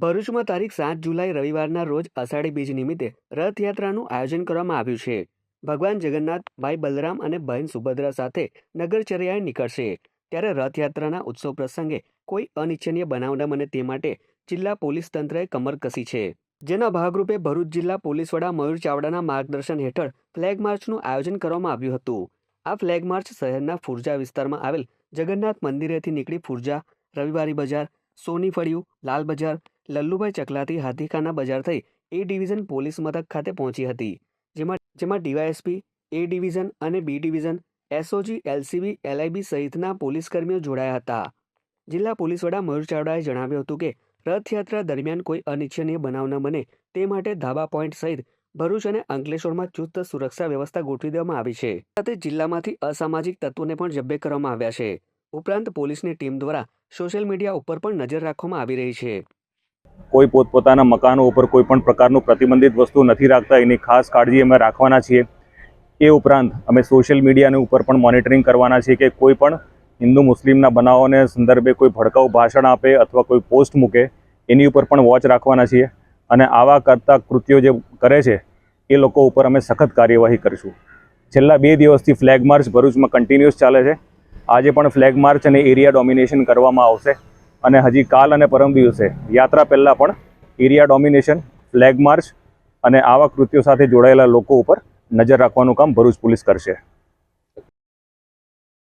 ભરૂચમાં તારીખ સાત જુલાઈ રવિવારના રોજ અષાઢી બીજ નિમિત્તે રથયાત્રાનું આયોજન કરવામાં આવ્યું છે. ભગવાન જગન્નાથ ભાઈ બલરામ અને બહેન સુભદ્રા સાથે નગરચર્યાએ નીકળશે. ત્યારે રથયાત્રાના ઉત્સવ પ્રસંગે કોઈ અનિચ્છનીય બનાવ ન બને તે માટે જિલ્લા પોલીસ તંત્રએ કમર કસી છે. જેના ભાગરૂપે ભરૂચ જિલ્લા પોલીસ વડા મયુર ચાવડાના માર્ગદર્શન હેઠળ ફ્લેગ માર્ચનું આયોજન કરવામાં આવ્યું હતું. આ ફ્લેગ માર્ચ શહેરના ફુરજા વિસ્તારમાં આવેલ જગન્નાથ મંદિરેથી નીકળી ફુરજા, રવિવારી બજાર, સોની ફળિયું, લાલ બજાર લલ્લુભાઈ ચકલાથી હાથીખાના બજાર થઈ એ ડિવિઝન પોલીસ મથક ખાતે પહોંચી હતી, જેમાં જેમાં ડીવાયએસપી, એ ડિવિઝન અને B division, SOG, LCB, LIB સહિતના પોલીસકર્મીઓ જોડાયા હતા. જિલ્લા પોલીસ વડા મયુર ચાવડાએ જણાવ્યું હતું કે, રથયાત્રા દરમિયાન કોઈ અનિચ્છનીય બનાવ ન બને તે માટે ધાબા પોઈન્ટ સહિત ભરૂચ અને અંકલેશ્વરમાં ચુસ્ત સુરક્ષા વ્યવસ્થા ગોઠવી દેવામાં આવી છે. સાથે જિલ્લામાંથી અસામાજિક તત્વોને પણ જબ્બે કરવામાં આવ્યા છે. ઉપરાંત પોલીસની ટીમ દ્વારા સોશિયલ મીડિયા ઉપર પણ નજર રાખવામાં આવી રહી છે. કોઈ પોતપોતાના મકાનો ઉપર કોઈ પણ પ્રકારનું પ્રતિબંધિત વસ્તુ નથી રાખતા, એની ખાસ કાળજી અમે રાખવાના છીએ. એ ઉપરાંત અમે સોશિયલ મીડિયાની ઉપર પણ મોનિટરિંગ કરવાના છીએ કે કોઈ પણ હિન્દુ મુસ્લિમના બનાવોને સંદર્ભે કોઈ ભડકાઉ ભાષણ આપે અથવા કોઈ પોસ્ટ મૂકે, એની ઉપર પણ વોચ રાખવાના છીએ. અને આવા કરતા કૃત્યો જે કરે છે, એ લોકો ઉપર અમે સખત કાર્યવાહી કરીશું. છેલ્લા બે દિવસથી ફ્લેગ માર્ચ ભરૂચમાં કન્ટિન્યુઅસ ચાલે છે. આજે પણ ફ્લેગ માર્ચ અને એરિયા ડોમિનેશન કરવામાં આવશે. અને હજી કાલ અને પરમ દિવસે યાત્રા પહેલાં પણ એરિયા ડોમિનેશન, ફ્લેગ માર્ચ અને આવા કૃત્યો સાથે જોડાયેલા લોકો ઉપર નજર રાખવાનું કામ ભરૂચ પોલીસ કરશે.